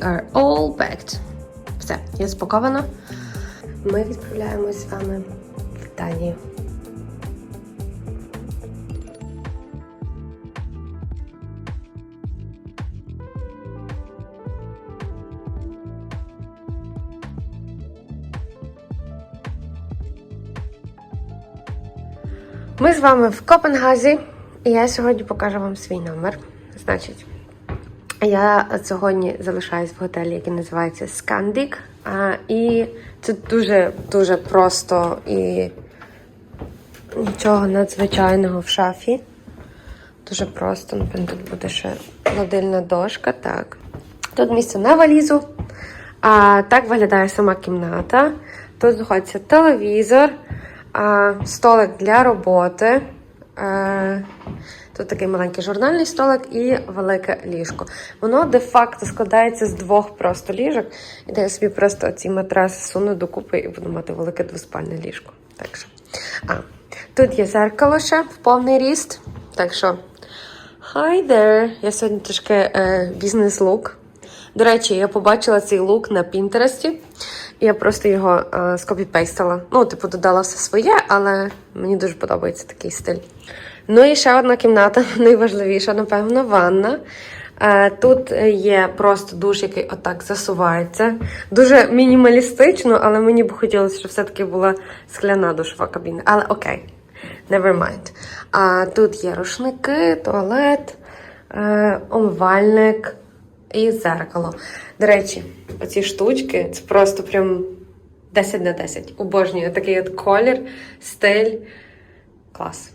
We are all packed. Все, я спакована. Ми відправляємось з вами в Данію. Ми з вами в Копенгазі, і я сьогодні покажу вам свій номер. Значить, я сьогодні залишаюсь в готелі, який називається Scandic. А, і це дуже дуже просто і нічого надзвичайного в шафі. Дуже просто, напевно, тут буде ще гладильна дошка. Так. Тут місце на валізу. А, так виглядає сама кімната. Тут знаходиться телевізор, а, столик для роботи. Е, Тут такий маленький журнальний столик і велике ліжко. Воно де-факто складається з двох просто ліжок, і де я собі просто ці матраси суну докупи і буду мати велике двоспальне ліжко. Так що. А, тут є зеркало ще в повний ріст. Так що. Hi there! Я сьогодні трішки е, бізнес-лук. До речі, я побачила цей лук на Пінтересті. Я просто його е, скопіпейстила. Ну, типу, додала все своє, але мені дуже подобається такий стиль. Ну і ще одна кімната, найважливіша, напевно, ванна. Е, Тут є просто душ, який отак засувається. Дуже мінімалістично, але мені б хотілося, щоб все-таки була скляна душова кабіна. Але окей, never mind. А тут є рушники, туалет, е, умивальник і зеркало. До речі, оці штучки це просто прям 10 на 10. Обожнюю такий от колір, стиль. Клас.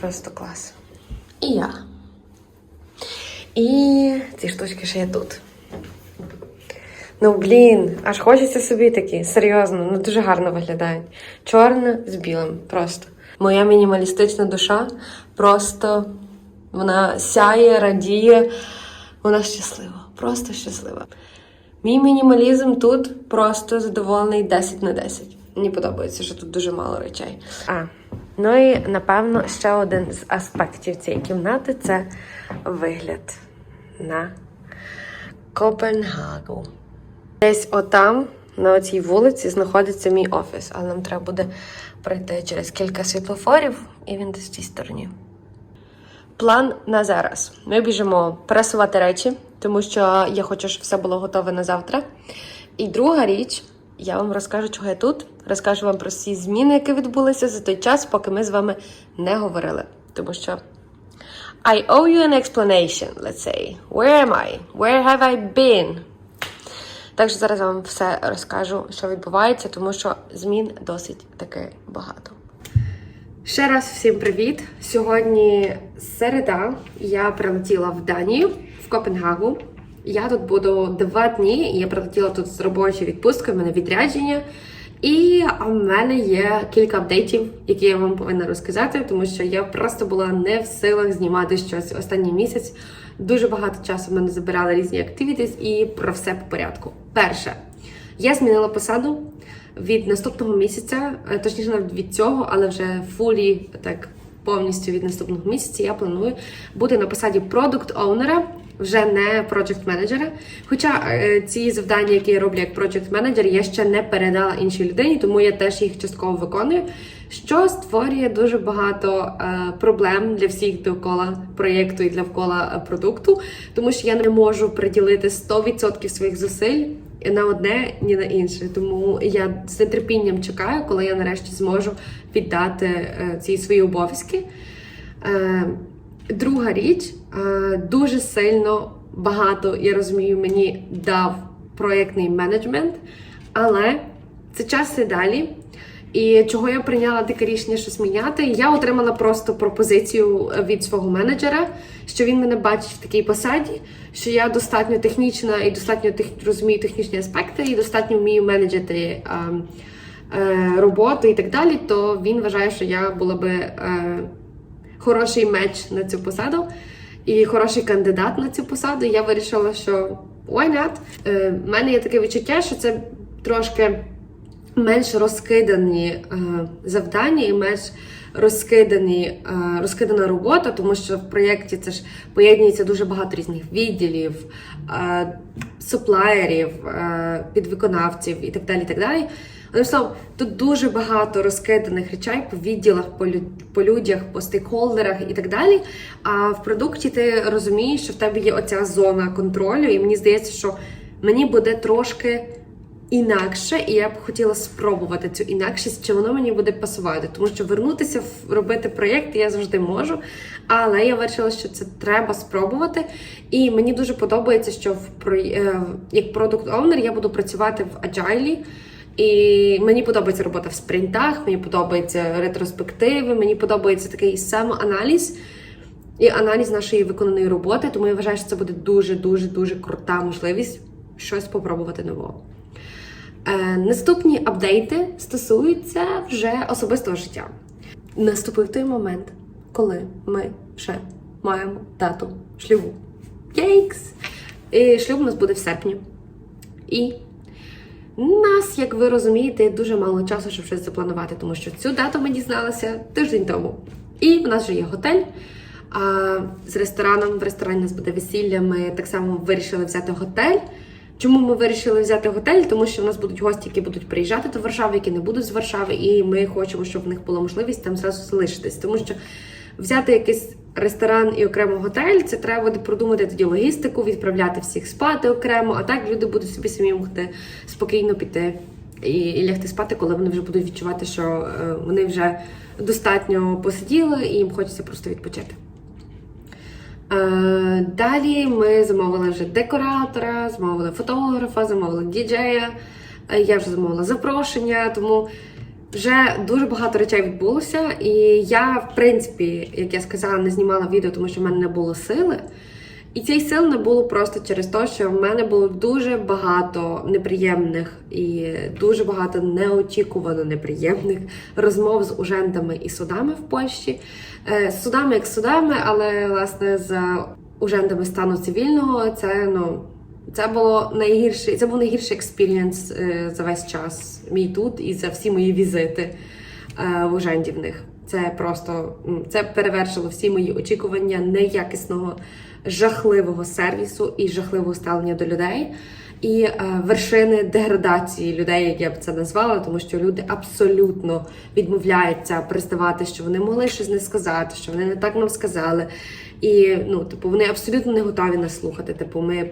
Просто клас. І я. І ці штучки ще є тут. Ну, блін, аж хочеться собі такі. Серйозно, ну дуже гарно виглядають. Чорне з білим. Просто. Моя мінімалістична душа просто вона сяє, радіє. Вона щаслива. Просто щаслива. Мій мінімалізм тут просто задоволений 10 на 10. Мені подобається, що тут дуже мало речей. А, ну і напевно ще один з аспектів цієї кімнати це вигляд на Копенгагу. Десь отам, на оцій вулиці, знаходиться мій офіс, але нам треба буде пройти через кілька світлофорів, і він десь в цій стороні. План на зараз. Ми біжимо пресувати речі, тому що я хочу, щоб все було готове на завтра. І друга річ, я вам розкажу, чого я тут. Розкажу вам про всі зміни, які відбулися за той час, поки ми з вами не говорили. Тому що I owe you an explanation, let's say. Where am I? Where have I been? Так що зараз вам все розкажу, що відбувається, тому що змін досить таки багато. Ще раз всім привіт! Сьогодні середа. Я прилетіла в Данію, в Копенгагу. Я тут буду два дні. і Я прилетіла тут з робочою відпусткою, в мене відрядження. І в мене є кілька апдейтів, які я вам повинна розказати, тому що я просто була не в силах знімати щось останній місяць. Дуже багато часу в мене забирали різні активітіс і про все по порядку. Перше, я змінила посаду від наступного місяця, е, точніше навіть від цього, але вже фулі так повністю від наступного місяця я планую бути на посаді продукт оунера вже не проджект менеджера. Хоча е, ці завдання, які я роблю як проджект менеджер, я ще не передала іншій людині, тому я теж їх частково виконую. Що створює дуже багато е, проблем для всіх довкола проєкту і довкола е, продукту, тому що я не можу приділити 100% своїх зусиль на одне, ні на інше. Тому я з нетерпінням чекаю, коли я нарешті зможу віддати ці свої обов'язки. Е, Друга річ, е, дуже сильно багато, я розумію, мені дав проєктний менеджмент, але це час і далі. І чого я прийняла таке рішення щось міняти, я отримала просто пропозицію від свого менеджера, що він мене бачить в такій посаді, що я достатньо технічна і достатньо тех, розумію технічні аспекти, і достатньо вмію менеджити е, е, роботу і так далі. То він вважає, що я була би е, хороший меч на цю посаду і хороший кандидат на цю посаду. Я вирішила, що why not? Е, мене є таке відчуття, що це трошки менш розкидані е, завдання і менш розкидані, е, розкидана робота, тому що в проєкті це ж поєднується дуже багато різних відділів, суплаєрів, підвиконавців і так далі. І так далі. Одним словом, тут дуже багато розкиданих речей по відділах, по, лю- по людях, по стейкхолдерах і так далі. А в продукті ти розумієш, що в тебе є оця зона контролю, і мені здається, що мені буде трошки інакше, і я б хотіла спробувати цю інакшість, чи воно мені буде пасувати. Тому що вернутися робити проєкт я завжди можу. Але я вирішила, що це треба спробувати. І мені дуже подобається, що в е, як продукт оунер я буду працювати в Agile. І мені подобається робота в спринтах, мені подобаються ретроспективи, мені подобається такий самоаналіз і аналіз нашої виконаної роботи. Тому я вважаю, що це буде дуже дуже дуже крута можливість щось попробувати нового. Е, наступні апдейти стосуються вже особистого життя. Наступив той момент, коли ми вже маємо дату шлюбу. Кейкс! І шлюб у нас буде в серпні. І нас, як ви розумієте, дуже мало часу, щоб щось запланувати, тому що цю дату ми дізналися тиждень тому. І в нас вже є готель. А з рестораном в ресторані у нас буде весілля. Ми так само вирішили взяти готель. Чому ми вирішили взяти готель? Тому що в нас будуть гості, які будуть приїжджати до Варшави, які не будуть з Варшави, і ми хочемо, щоб в них була можливість там зразу залишитись. Тому що взяти якийсь ресторан і окремо готель, це треба буде продумати тоді логістику, відправляти всіх спати окремо. А так люди будуть собі самі могти спокійно піти і, і лягти спати, коли вони вже будуть відчувати, що е, вони вже достатньо посиділи і їм хочеться просто відпочити. Е, Далі ми замовили вже декоратора, замовили фотографа, замовили діджея. Е, Я вже замовила запрошення, тому вже дуже багато речей відбулося. І я, в принципі, як я сказала, не знімала відео, тому що в мене не було сили. І цієї сили не було просто через те, що в мене було дуже багато неприємних і дуже багато неочікувано неприємних розмов з ужентами і судами в Польщі. Е, З судами як судами, але власне з ужентами стану цивільного це ну. Це було найгірший, це був найгірший експірієнс е, за весь час мій тут і за всі мої візити е, в уженді. Це просто це перевершило всі мої очікування неякісного, жахливого сервісу і жахливого ставлення до людей. І е, вершини деградації людей, як я б це назвала, тому що люди абсолютно відмовляються признавати, що вони могли щось не сказати, що вони не так нам сказали. І ну, типу, вони абсолютно не готові нас слухати. Типу, ми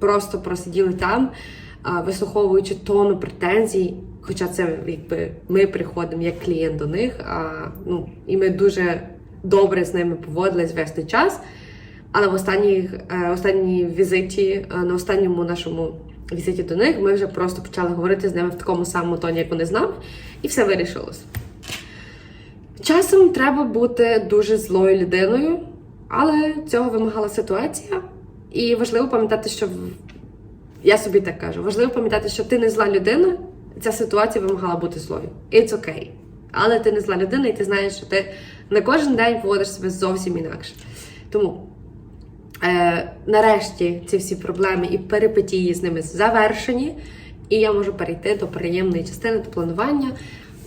просто просиділи там, вислуховуючи тону претензій. Хоча це якби ми приходимо як клієнт до них, а, ну, і ми дуже добре з ними поводились весь той час. Але в останній, е, останній візиті, е, на останньому нашому візиті до них, ми вже просто почали говорити з ними в такому самому тоні, як вони з нами, і все вирішилось. Часом треба бути дуже злою людиною, але цього вимагала ситуація. І важливо пам'ятати, що я собі так кажу, важливо пам'ятати, що ти не зла людина, ця ситуація вимагала бути злою. It's okay. Але ти не зла людина, і ти знаєш, що ти не кожен день поводиш себе зовсім інакше. Тому е, нарешті ці всі проблеми і перипетії з ними завершені, і я можу перейти до приємної частини до планування.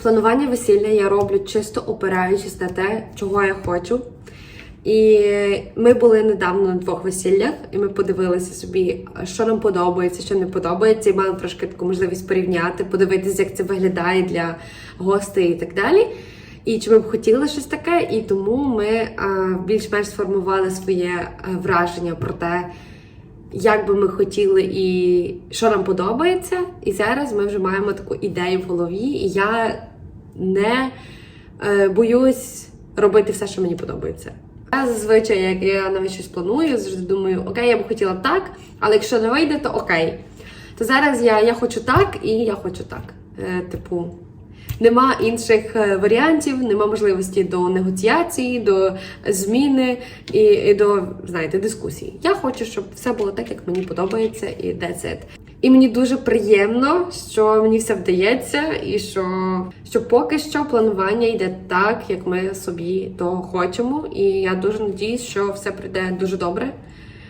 Планування весілля я роблю чисто опираючись на те, чого я хочу. І ми були недавно на двох весіллях, і ми подивилися собі, що нам подобається, що не подобається, і мали трошки таку можливість порівняти, подивитися, як це виглядає для гостей і так далі. І чи ми б хотіли щось таке, і тому ми більш-менш сформували своє е, враження про те, як би ми хотіли і що нам подобається. І зараз ми вже маємо таку ідею в голові, і я не е, боюсь робити все, що мені подобається. Я зазвичай, як я навіть щось планую, завжди думаю, окей, я б хотіла так, але якщо не вийде, то окей. То зараз я, я хочу так і я хочу так. Е, типу, нема інших е, варіантів, нема можливості до негоціації, до зміни і, і до знаєте, дискусії. Я хочу, щоб все було так, як мені подобається, і that's it. І мені дуже приємно, що мені все вдається, і що, що поки що планування йде так, як ми собі того хочемо. І я дуже надіюсь, що все прийде дуже добре.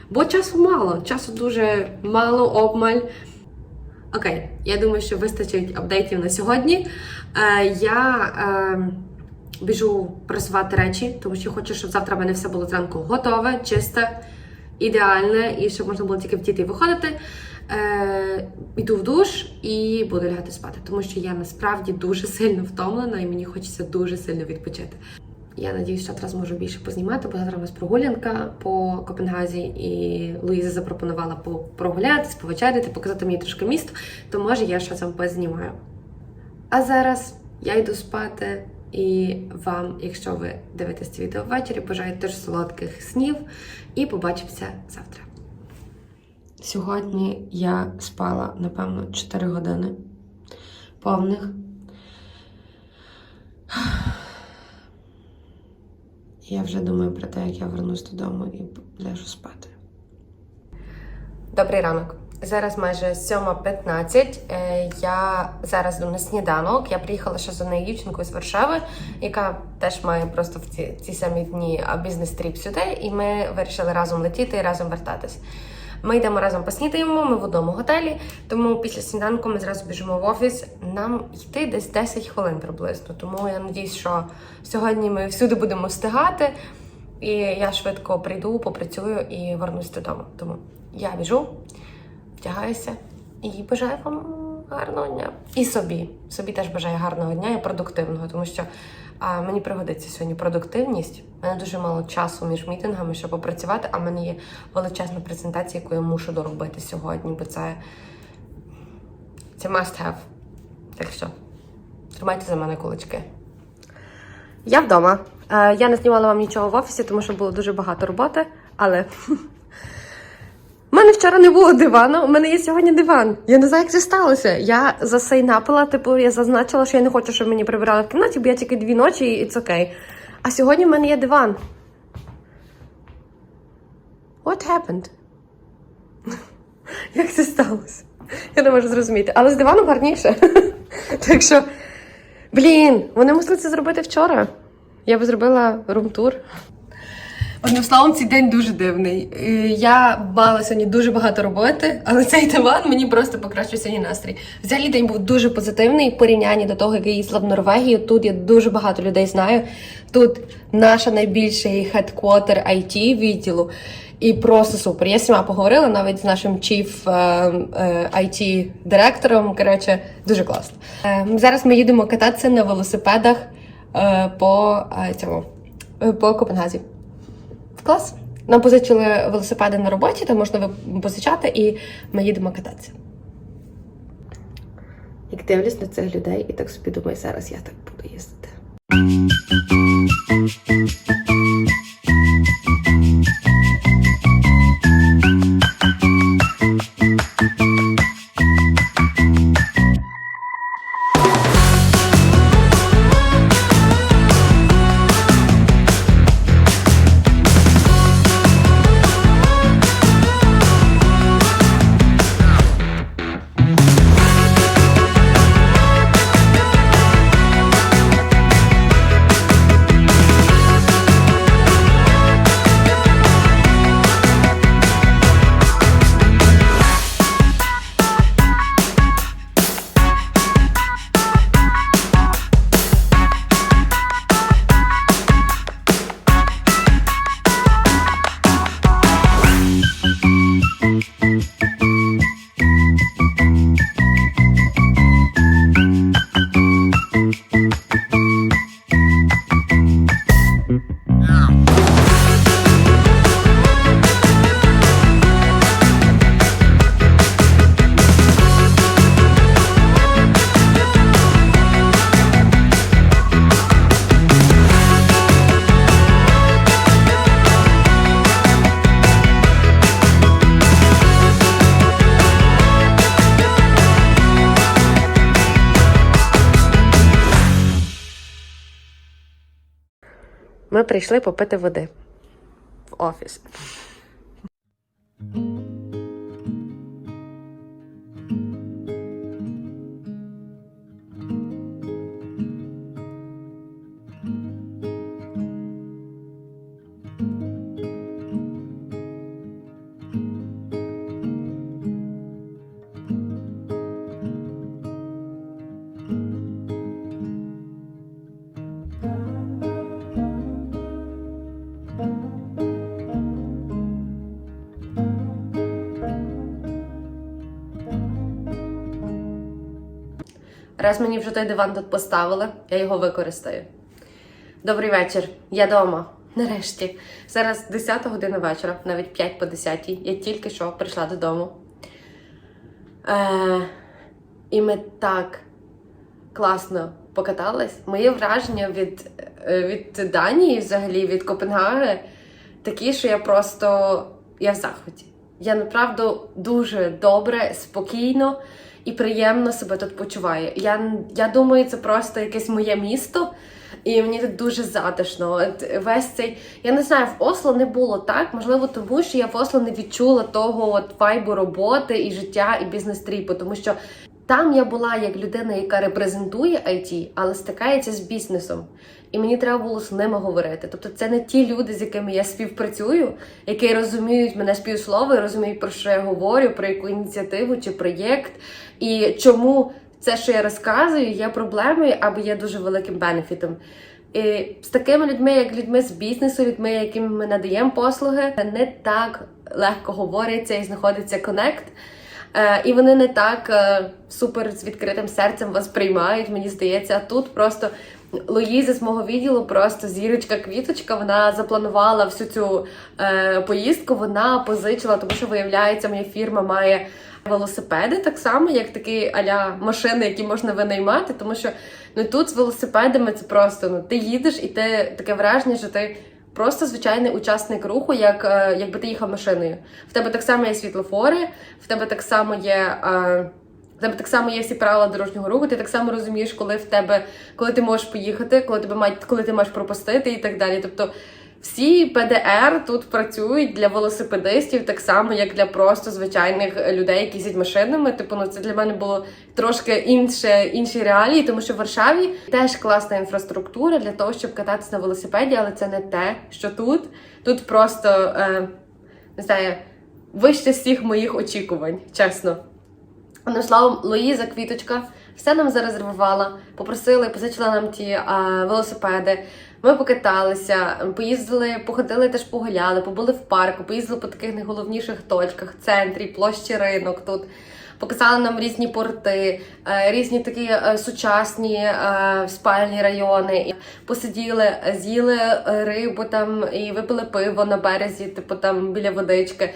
Бо часу мало, часу дуже мало, обмаль. Окей, я думаю, що вистачить апдейтів на сьогодні. Е, я е, біжу просувати речі, тому що хочу, щоб завтра в мене все було зранку готове, чисте, ідеальне, і щоб можна було тільки вдіти і виходити. Е, іду в душ і буду лягати спати, тому що я насправді дуже сильно втомлена і мені хочеться дуже сильно відпочити. Я надіюсь, що завтра зможу більше познімати, бо завтра у нас прогулянка по Копенгазі, і Луїза запропонувала по- прогулятись, повечеряти, показати мені трошки місто, то може я щось вам познімаю. А зараз я йду спати, і вам, якщо ви дивитесь це відео ввечері, бажаю теж солодких снів і побачимося завтра. Сьогодні я спала, напевно, 4 години повних. Я вже думаю про те, як я вернусь додому і ляжу спати. Добрий ранок. Зараз майже 7.15. Е, Я зараз йду на сніданок. Я приїхала ще за однією дівчинкою з Варшави, яка теж має просто в ці, ці самі дні бізнес-тріп сюди, і ми вирішили разом летіти і разом вертатись. Ми йдемо разом поснідаємо, ми в одному готелі, тому після сніданку ми зразу біжимо в офіс. Нам йти десь 10 хвилин приблизно. Тому я надіюсь, що сьогодні ми всюди будемо встигати. І я швидко прийду, попрацюю і вернусь додому. Тому я біжу, вдягаюся і бажаю вам гарного дня. І собі. Собі теж бажаю гарного дня і продуктивного, тому що а, мені пригодиться сьогодні продуктивність. У мене дуже мало часу між мітингами, щоб попрацювати, а в мене є величезна презентація, яку я мушу доробити сьогодні, бо це, це must have. Так що тримайте за мене кулачки. Я вдома. Е, Я не знімала вам нічого в офісі, тому що було дуже багато роботи, але. У мене вчора не було дивану, у мене є сьогодні диван. Я не знаю, як це сталося. Я засейнапила, типу, я зазначила, що я не хочу, щоб мені прибирали в кімнаті, бо я тільки дві ночі і це окей. А сьогодні в мене є диван. What happened? Як це сталося? Я не можу зрозуміти. Але з диваном гарніше. Так що, блін, вони мусили це зробити вчора. Я би зробила румтур. Одним словом, цей день дуже дивний. Е, Я мала сьогодні дуже багато роботи, але цей диван мені просто покращив сьогодні настрій. Взагалі день був дуже позитивний в порівнянні до того, як я їздила в Норвегію. Тут я дуже багато людей знаю. Тут наша найбільший хедквотер IT відділу. І просто супер. Я з всіма поговорила навіть з нашим чіф it директором. Коротше, дуже класно. Е, Зараз ми їдемо кататися на велосипедах е, по е, цьому е, по Копенгазі. Клас. Нам позичили велосипеди на роботі, там можна позичати, і ми їдемо кататися. Як дивлюсь на цих людей, і так собі думаю, зараз я так буду їздити. прийшли попити води в офіс. Раз мені вже той диван тут поставили, я його використаю. Добрий вечір, я вдома. Нарешті. Зараз 10 година вечора, навіть 5 по 10. Я тільки що прийшла додому. Е, і ми так класно покатались. Моє враження від, е, від Данії, взагалі, від Копенгаги, такі, що я просто я в захваті. Я направду дуже добре, спокійно і приємно себе тут почуваю. Я, я думаю, це просто якесь моє місто. І мені тут дуже затишно. От весь цей, я не знаю, в Осло не було так. Можливо, тому що я в Осло не відчула того от вайбу роботи і життя, і бізнес-тріпу, тому що там я була як людина, яка репрезентує IT, але стикається з бізнесом. І мені треба було з ними говорити. Тобто, це не ті люди, з якими я співпрацюю, які розуміють мене співслово розуміють, про що я говорю, про яку ініціативу чи проєкт, і чому це, що я розказую, є проблемою або є дуже великим бенефітом. І з такими людьми, як людьми з бізнесу, людьми, яким ми надаємо послуги, не так легко говориться і знаходиться конект. Е, і вони не так е, супер з відкритим серцем вас приймають, мені здається. А тут просто Луїза з мого відділу, просто зірочка-квіточка. Вона запланувала всю цю е, поїздку. Вона позичила, тому що виявляється, моя фірма має велосипеди так само, як такі аля машини, які можна винаймати. Тому що ну тут з велосипедами це просто ну ти їдеш, і ти таке враження, що ти. Просто звичайний учасник руху, як е, якби ти їхав машиною. В тебе так само є світлофори, в тебе так само є. Е, тебе так само є всі правила дорожнього руху, ти так само розумієш, коли в тебе, коли ти можеш поїхати, коли тебе мають, коли ти маєш пропустити і так далі. Тобто всі ПДР тут працюють для велосипедистів, так само, як для просто звичайних людей, які їздять машинами. Типу, ну це для мене було трошки інше, інші реалії, тому що в Варшаві теж класна інфраструктура для того, щоб кататися на велосипеді, але це не те, що тут. Тут просто е, не знаю, вище всіх моїх очікувань, чесно. Одним словом, Луїза Квіточка все нам зарезервувала, попросили, позичила нам ті а, велосипеди. Ми покаталися, поїздили, походили, теж погуляли, побули в парку, поїздили по таких найголовніших точках, центрі, площі ринок тут. Показали нам різні порти, е, різні такі е, сучасні е, спальні райони. Посиділи, з'їли рибу там і випили пиво на березі, типу там біля водички.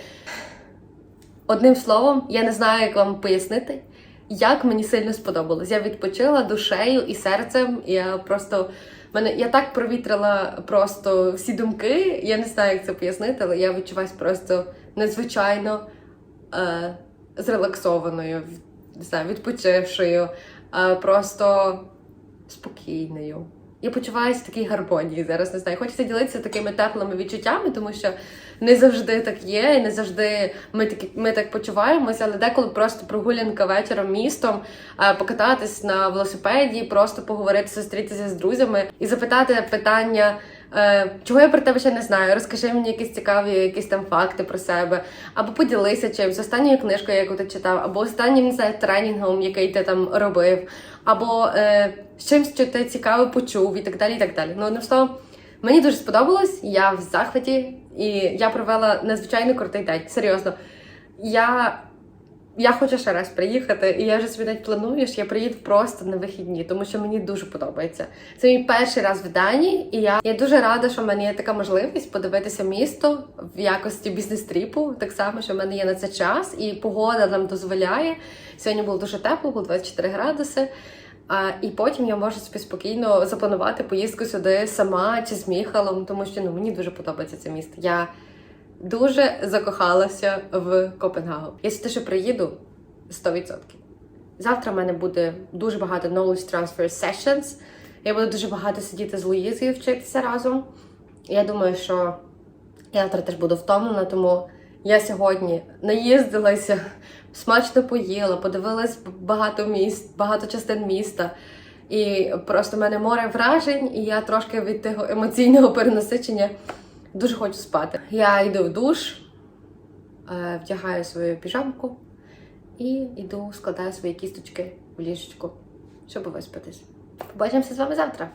Одним словом, я не знаю, як вам пояснити, як мені сильно сподобалось. Я відпочила душею і серцем. Я просто мене я так провітрила просто всі думки. Я не знаю, як це пояснити, але я відчуваюся просто надзвичайно е, зрелаксованою, не знаю, відпочившою, е, просто спокійною. Я почуваюся в такій гармонії зараз. Не знаю. Хочеться ділитися такими теплими відчуттями, тому що не завжди так є, і не завжди ми такі ми так почуваємося, але деколи просто прогулянка вечором містом, е, покататись на велосипеді, просто поговорити, зустрітися з друзями і запитати питання. Е, Чого я про тебе ще не знаю? Розкажи мені якісь цікаві, якісь там факти про себе, або поділися чимось, останньою книжкою, яку ти читав, або останнім не знаю, тренінгом, який ти там робив, або е, чимось, що ти цікаво почув, і так далі. і так далі. Ну, одним словом, мені дуже сподобалось, я в захваті, і я провела надзвичайно крутий день. Серйозно. Я я хочу ще раз приїхати, і я вже собі навіть планую, що я приїду просто на вихідні, тому що мені дуже подобається. Це мій перший раз в Данії, і я, я дуже рада, що в мене є така можливість подивитися місто в якості бізнес-тріпу. Так само, що в мене є на це час, і погода нам дозволяє. Сьогодні було дуже тепло, було 24 градуси. А, і потім я можу собі спокійно запланувати поїздку сюди сама чи з Міхалом, тому що ну мені дуже подобається це місто. Я дуже закохалася в Копенгагу. Я сюди ще приїду 100%. Завтра в мене буде дуже багато knowledge transfer sessions. Я буду дуже багато сидіти з Луїзою вчитися разом. Я думаю, що я завтра теж буду втомлена, тому я сьогодні наїздилася, смачно поїла, подивилась багато міст, багато частин міста. І просто в мене море вражень, і я трошки від того емоційного перенасичення дуже хочу спати. Я йду в душ, е, вдягаю свою піжамку і йду, складаю свої кісточки в ліжечку, щоб виспатись. Побачимося з вами завтра.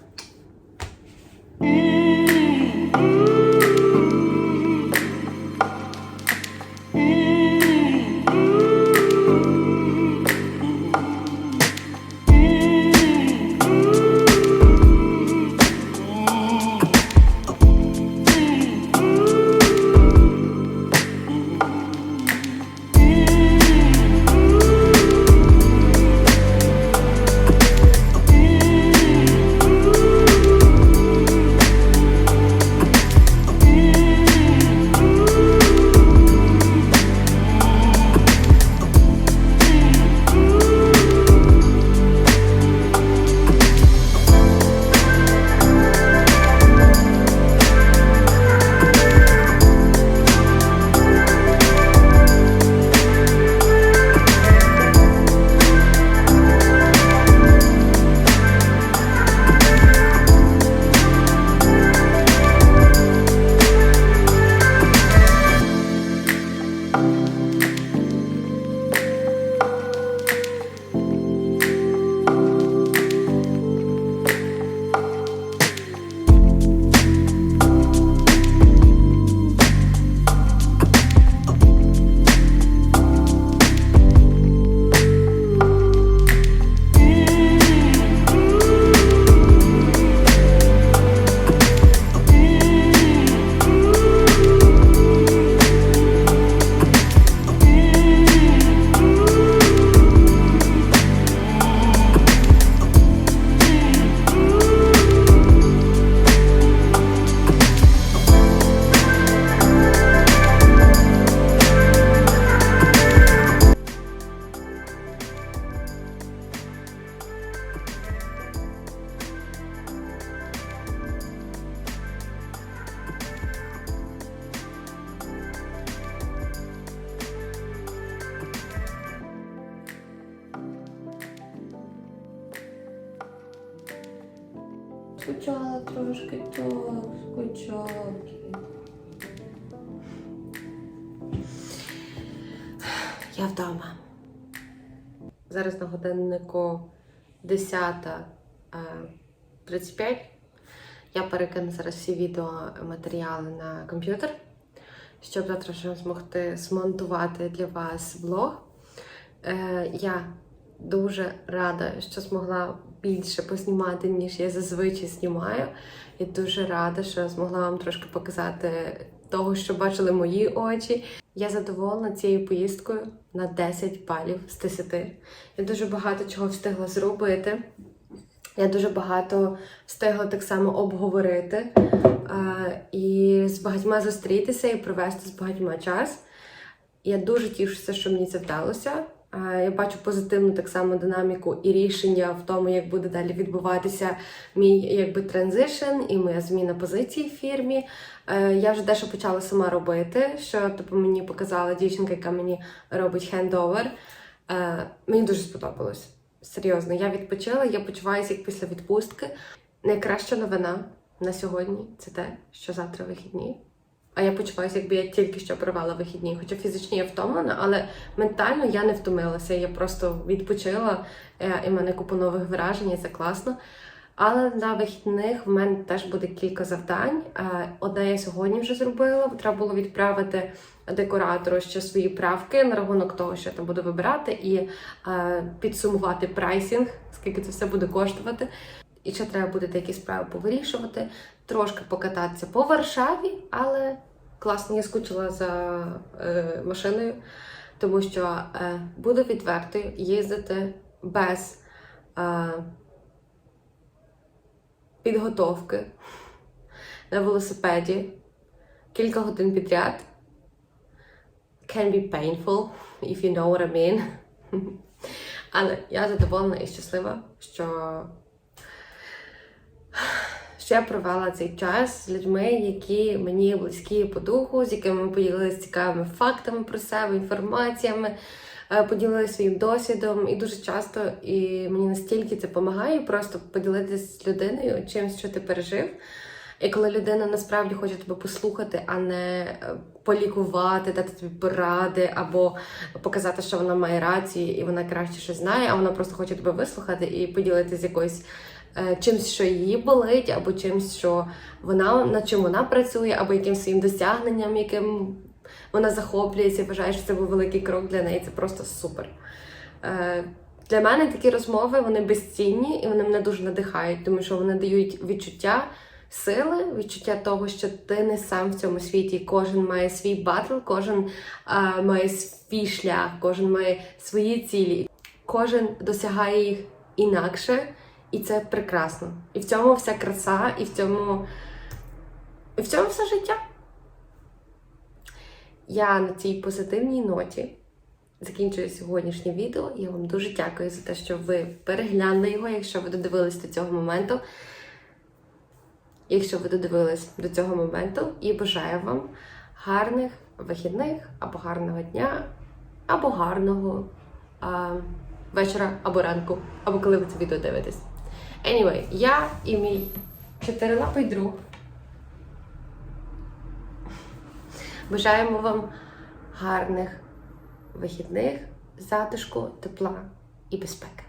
Скучала трошки, так, скучалки. Я вдома. Зараз на годиннику 10.35. Я перекину зараз всі відеоматеріали на комп'ютер, щоб завтра вже змогти змонтувати для вас влог. Е, я дуже рада, що змогла більше познімати, ніж я зазвичай знімаю. Я дуже рада, що змогла вам трошки показати того, що бачили мої очі. Я задоволена цією поїздкою на 10 балів з 10. Я дуже багато чого встигла зробити. Я дуже багато встигла так само обговорити і з багатьма зустрітися і провести з багатьма час. Я дуже тішуся, що мені це вдалося. Е, Я бачу позитивну так само динаміку і рішення в тому, як буде далі відбуватися мій якби транзишн і моя зміна позиції в фірмі. Е, Я вже дещо почала сама робити, що типу, мені показала дівчинка, яка мені робить хендовер. Е, Мені дуже сподобалось. Серйозно, я відпочила, я почуваюся як після відпустки. Найкраща новина на сьогодні це те, що завтра вихідні. А я почуваюся, якби я тільки що провела вихідні. Хоча фізично я втомлена, але ментально я не втомилася. Я просто відпочила е, і в мене купа нових вражень, і це класно. Але на вихідних в мене теж буде кілька завдань. Е, Одне я сьогодні вже зробила. Треба було відправити декоратору ще свої правки на рахунок того, що я там буду вибирати, і е, підсумувати прайсінг, скільки це все буде коштувати. І ще треба буде деякі справи повирішувати, трошки покататися по Варшаві, але класно я скучила за е, машиною, тому що е, буду відвертою їздити без е, підготовки на велосипеді кілька годин підряд. Can be painful, if you know what I mean. Але я задоволена і щаслива, що я провела цей час з людьми, які мені близькі по духу, з якими ми поділилися цікавими фактами про себе, інформаціями, е, поділилися своїм досвідом. І дуже часто і мені настільки це допомагає просто поділитися з людиною чимось, що ти пережив. І коли людина насправді хоче тебе послухати, а не е, полікувати, дати тобі поради, або показати, що вона має рацію і вона краще щось знає, а вона просто хоче тебе вислухати і поділитися якоюсь е, чимось, що її болить, або чимось, що вона над чим вона працює, або якимсь своїм досягненням, яким вона захоплюється, і вважає, що це був великий крок для неї. Це просто супер. Е, Для мене такі розмови вони безцінні і вони мене дуже надихають, тому що вони дають відчуття сили, відчуття того, що ти не сам в цьому світі. Кожен має свій батл, кожен а, має свій шлях, кожен має свої цілі, кожен досягає їх інакше, і це прекрасно. І в цьому вся краса, і в цьому, і в цьому все життя. Я на цій позитивній ноті закінчую сьогоднішнє відео. Я вам дуже дякую за те, що ви переглянули його, якщо ви додивились до цього моменту. Якщо ви додивились до цього моменту, і бажаю вам гарних вихідних, або гарного дня, або гарного а, вечора, або ранку, або коли ви це відео дивитесь. Anyway, я і мій чотирилапий друг. Бажаємо вам гарних вихідних, затишку, тепла і безпеки.